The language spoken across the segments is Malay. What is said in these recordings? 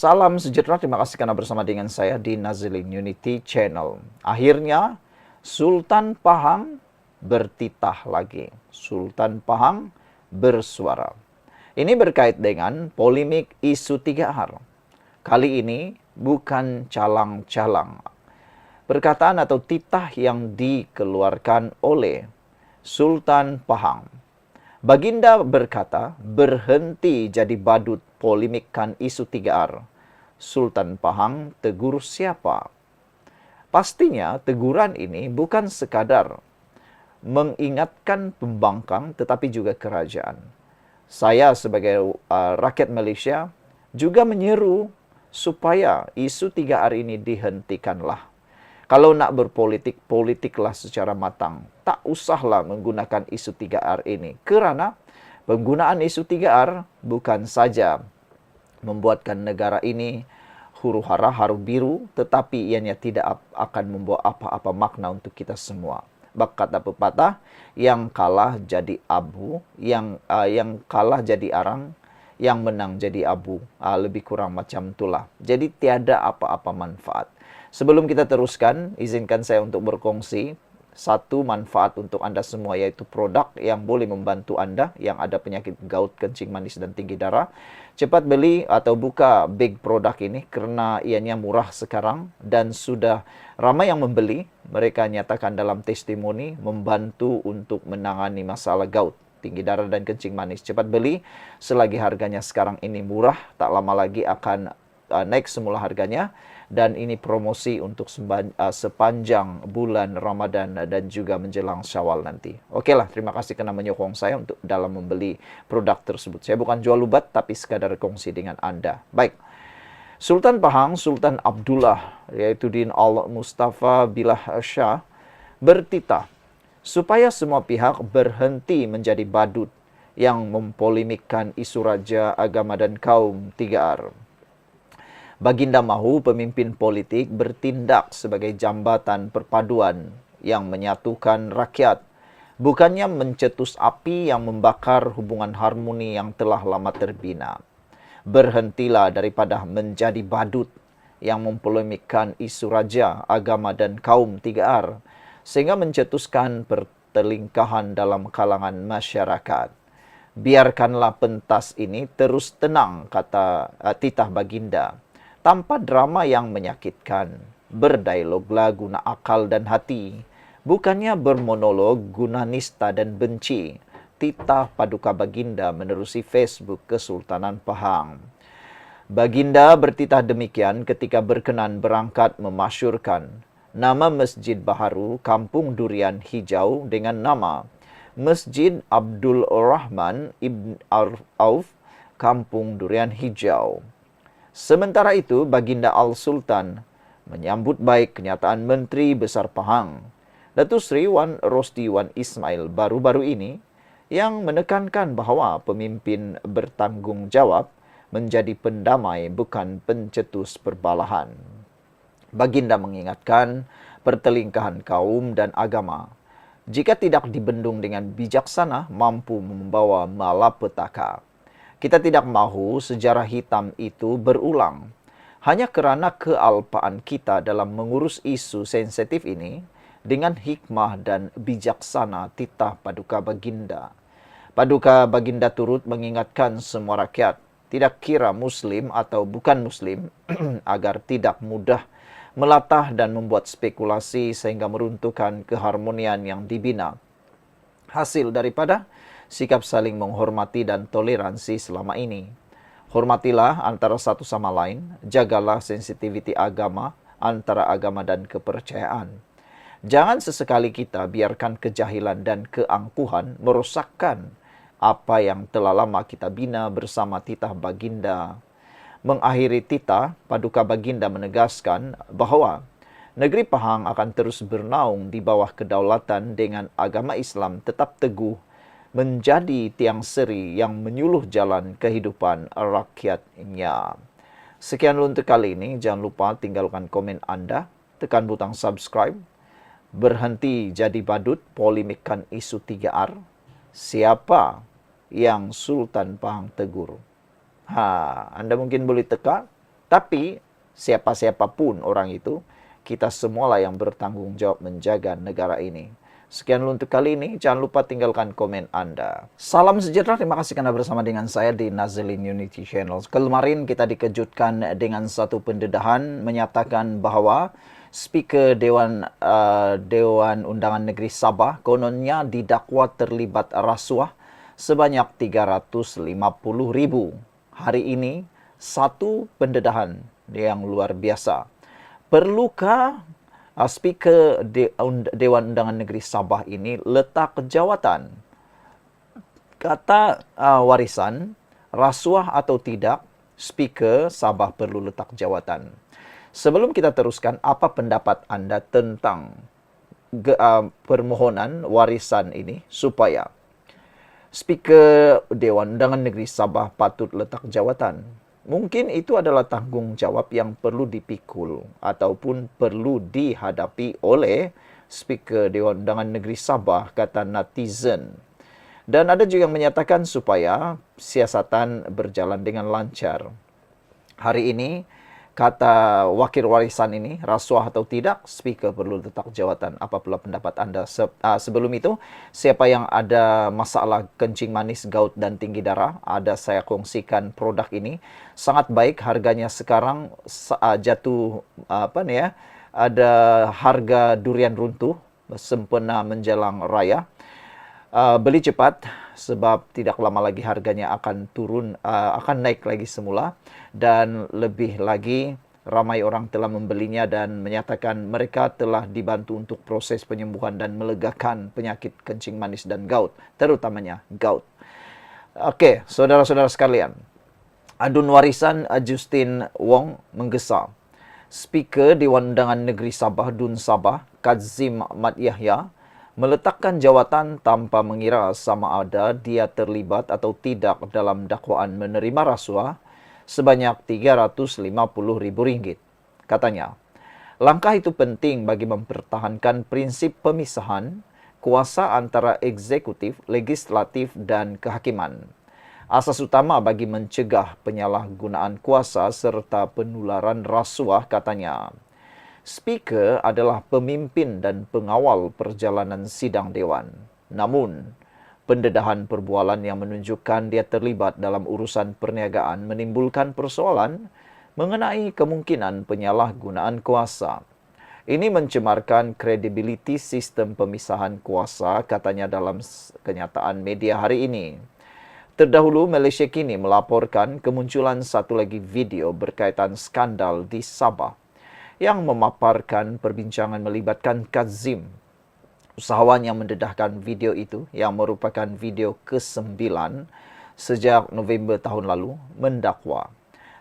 Salam sejahtera, terima kasih karena bersama dengan saya di Nazilin Unity Channel. Akhirnya, Sultan Pahang bertitah lagi. Sultan Pahang bersuara. Ini berkait dengan polemik isu 3R. Kali ini bukan calang-calang. Perkataan atau titah yang dikeluarkan oleh Sultan Pahang. Baginda berkata, berhenti jadi badut polemikkan isu 3R. Sultan Pahang tegur siapa? Pastinya teguran ini bukan sekadar mengingatkan pembangkang tetapi juga kerajaan. Saya sebagai uh, rakyat Malaysia juga menyeru supaya isu 3R ini dihentikanlah. Kalau nak berpolitik, politiklah secara matang. Tak usahlah menggunakan isu 3R ini. Kerana penggunaan isu 3R bukan saja membuatkan negara ini huru hara haru biru tetapi ianya tidak akan membawa apa-apa makna untuk kita semua. Bak kata pepatah yang kalah jadi abu, yang uh, yang kalah jadi arang, yang menang jadi abu. Uh, lebih kurang macam itulah. Jadi tiada apa-apa manfaat. Sebelum kita teruskan, izinkan saya untuk berkongsi satu manfaat untuk anda semua yaitu produk yang boleh membantu anda yang ada penyakit gout, kencing manis dan tinggi darah. Cepat beli atau buka big produk ini kerana ianya murah sekarang dan sudah ramai yang membeli. Mereka nyatakan dalam testimoni membantu untuk menangani masalah gout, tinggi darah dan kencing manis. Cepat beli selagi harganya sekarang ini murah, tak lama lagi akan uh, naik semula harganya dan ini promosi untuk uh, sepanjang bulan Ramadan dan juga menjelang Syawal nanti. Okeylah, terima kasih kerana menyokong saya untuk dalam membeli produk tersebut. Saya bukan jual ubat tapi sekadar kongsi dengan anda. Baik. Sultan Pahang, Sultan Abdullah, yaitu Din Al Mustafa Billah Shah, bertitah supaya semua pihak berhenti menjadi badut yang mempolemikkan isu raja agama dan kaum 3R. Baginda mahu pemimpin politik bertindak sebagai jambatan perpaduan yang menyatukan rakyat, bukannya mencetus api yang membakar hubungan harmoni yang telah lama terbina. Berhentilah daripada menjadi badut yang mempolemikkan isu raja, agama dan kaum 3R sehingga mencetuskan pertelingkahan dalam kalangan masyarakat. Biarkanlah pentas ini terus tenang, kata uh, titah baginda tanpa drama yang menyakitkan. Berdialoglah guna akal dan hati, bukannya bermonolog guna nista dan benci. Titah Paduka Baginda menerusi Facebook Kesultanan Pahang. Baginda bertitah demikian ketika berkenan berangkat memasyurkan nama Masjid Baharu Kampung Durian Hijau dengan nama Masjid Abdul Rahman Ibn Auf Kampung Durian Hijau. Sementara itu, Baginda Al-Sultan menyambut baik kenyataan Menteri Besar Pahang, Datuk Seri Wan Rosti Wan Ismail baru-baru ini yang menekankan bahawa pemimpin bertanggungjawab menjadi pendamai bukan pencetus perbalahan. Baginda mengingatkan pertelingkahan kaum dan agama jika tidak dibendung dengan bijaksana mampu membawa malapetaka. Kita tidak mahu sejarah hitam itu berulang. Hanya kerana kealpaan kita dalam mengurus isu sensitif ini dengan hikmah dan bijaksana titah Paduka Baginda. Paduka Baginda turut mengingatkan semua rakyat, tidak kira Muslim atau bukan Muslim, agar tidak mudah melatah dan membuat spekulasi sehingga meruntuhkan keharmonian yang dibina. Hasil daripada sikap saling menghormati dan toleransi selama ini. Hormatilah antara satu sama lain, jagalah sensitiviti agama antara agama dan kepercayaan. Jangan sesekali kita biarkan kejahilan dan keangkuhan merosakkan apa yang telah lama kita bina bersama titah baginda. Mengakhiri titah, Paduka Baginda menegaskan bahawa negeri Pahang akan terus bernaung di bawah kedaulatan dengan agama Islam tetap teguh menjadi tiang seri yang menyuluh jalan kehidupan rakyatnya. Sekian untuk kali ini. Jangan lupa tinggalkan komen anda, tekan butang subscribe, berhenti jadi badut, polemikkan isu 3R. Siapa yang Sultan Pahang tegur? Ha, anda mungkin boleh teka Tapi siapa-siapa pun orang itu, kita semualah yang bertanggung jawab menjaga negara ini. Sekian untuk kali ini. Jangan lupa tinggalkan komen Anda. Salam sejahtera. Terima kasih karena bersama dengan saya di Nazilin Unity Channel. Kemarin kita dikejutkan dengan satu pendedahan menyatakan bahwa Speaker Dewan uh, Dewan Undangan Negeri Sabah kononnya didakwa terlibat rasuah sebanyak 350 ribu. Hari ini satu pendedahan yang luar biasa. Perlukah uh, speaker De- Dewan Undangan Negeri Sabah ini letak jawatan. Kata uh, warisan, rasuah atau tidak, speaker Sabah perlu letak jawatan. Sebelum kita teruskan, apa pendapat anda tentang ge, uh, permohonan warisan ini supaya speaker Dewan Undangan Negeri Sabah patut letak jawatan? Mungkin itu adalah tanggungjawab yang perlu dipikul ataupun perlu dihadapi oleh Speaker Dewan Undangan Negeri Sabah, kata netizen. Dan ada juga yang menyatakan supaya siasatan berjalan dengan lancar. Hari ini, kata wakil warisan ini, rasuah atau tidak, speaker perlu letak jawatan. Apa pula pendapat anda? Se uh, sebelum itu, siapa yang ada masalah kencing manis, gout dan tinggi darah, ada saya kongsikan produk ini. Sangat baik harganya sekarang uh, jatuh uh, apa nih ya? Ada harga durian runtuh sempena menjelang raya. Uh, beli cepat sebab tidak lama lagi harganya akan turun uh, akan naik lagi semula dan lebih lagi ramai orang telah membelinya dan menyatakan mereka telah dibantu untuk proses penyembuhan dan melegakan penyakit kencing manis dan gout terutamanya gout. Okey, saudara-saudara sekalian. Adun warisan Justin Wong menggesa. Speaker Dewan Undangan Negeri Sabah Dun Sabah Kazim Mat Yahya meletakkan jawatan tanpa mengira sama ada dia terlibat atau tidak dalam dakwaan menerima rasuah sebanyak RM350,000. Katanya, langkah itu penting bagi mempertahankan prinsip pemisahan kuasa antara eksekutif, legislatif dan kehakiman. Asas utama bagi mencegah penyalahgunaan kuasa serta penularan rasuah katanya. Speaker adalah pemimpin dan pengawal perjalanan sidang dewan. Namun, pendedahan perbualan yang menunjukkan dia terlibat dalam urusan perniagaan menimbulkan persoalan mengenai kemungkinan penyalahgunaan kuasa. Ini mencemarkan kredibiliti sistem pemisahan kuasa katanya dalam kenyataan media hari ini. Terdahulu, Malaysia kini melaporkan kemunculan satu lagi video berkaitan skandal di Sabah yang memaparkan perbincangan melibatkan Kazim, usahawan yang mendedahkan video itu yang merupakan video ke-9 sejak November tahun lalu mendakwa.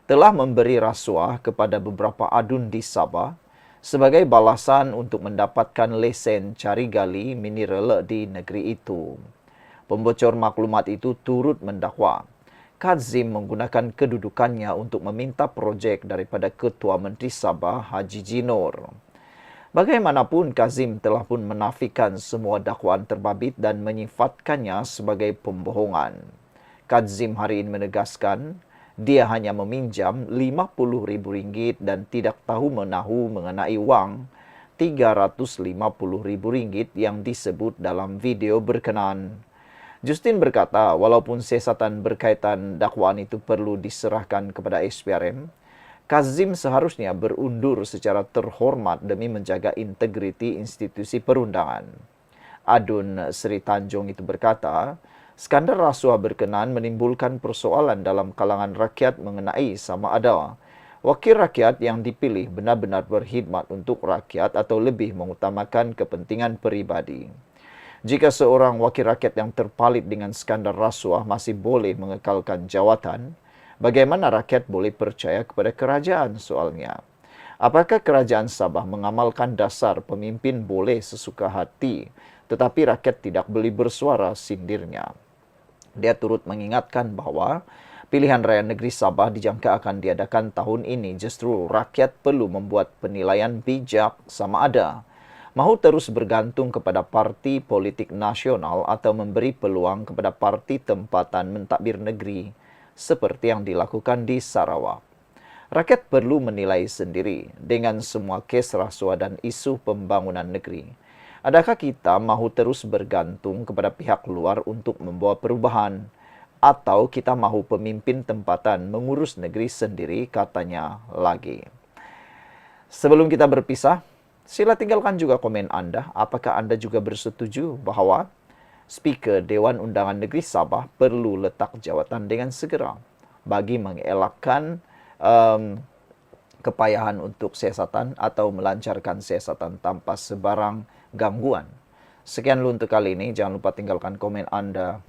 Telah memberi rasuah kepada beberapa adun di Sabah sebagai balasan untuk mendapatkan lesen cari gali mineral di negeri itu. Pembocor maklumat itu turut mendakwa Kazim menggunakan kedudukannya untuk meminta projek daripada Ketua Menteri Sabah Haji Jinor. Bagaimanapun Kazim telah pun menafikan semua dakwaan terbabit dan menyifatkannya sebagai pembohongan. Kazim hari ini menegaskan dia hanya meminjam RM50,000 dan tidak tahu menahu mengenai wang RM350,000 yang disebut dalam video berkenaan. Justin berkata, walaupun siasatan berkaitan dakwaan itu perlu diserahkan kepada SPRM, Kazim seharusnya berundur secara terhormat demi menjaga integriti institusi perundangan. Adun Sri Tanjung itu berkata, skandal rasuah berkenaan menimbulkan persoalan dalam kalangan rakyat mengenai sama ada wakil rakyat yang dipilih benar-benar berkhidmat untuk rakyat atau lebih mengutamakan kepentingan peribadi. Jika seorang wakil rakyat yang terpalit dengan skandal rasuah masih boleh mengekalkan jawatan, bagaimana rakyat boleh percaya kepada kerajaan soalnya? Apakah kerajaan Sabah mengamalkan dasar pemimpin boleh sesuka hati, tetapi rakyat tidak boleh bersuara sindirnya? Dia turut mengingatkan bahawa pilihan raya negeri Sabah dijangka akan diadakan tahun ini. Justru rakyat perlu membuat penilaian bijak sama ada mahu terus bergantung kepada parti politik nasional atau memberi peluang kepada parti tempatan mentadbir negeri seperti yang dilakukan di Sarawak. Rakyat perlu menilai sendiri dengan semua kes rasuah dan isu pembangunan negeri. Adakah kita mahu terus bergantung kepada pihak luar untuk membawa perubahan atau kita mahu pemimpin tempatan mengurus negeri sendiri katanya lagi. Sebelum kita berpisah, sila tinggalkan juga komen Anda apakah Anda juga bersetuju bahawa Speaker Dewan Undangan Negeri Sabah perlu letak jawatan dengan segera bagi mengelakkan um, kepayahan untuk siasatan atau melancarkan siasatan tanpa sebarang gangguan. Sekian dulu untuk kali ini. Jangan lupa tinggalkan komen Anda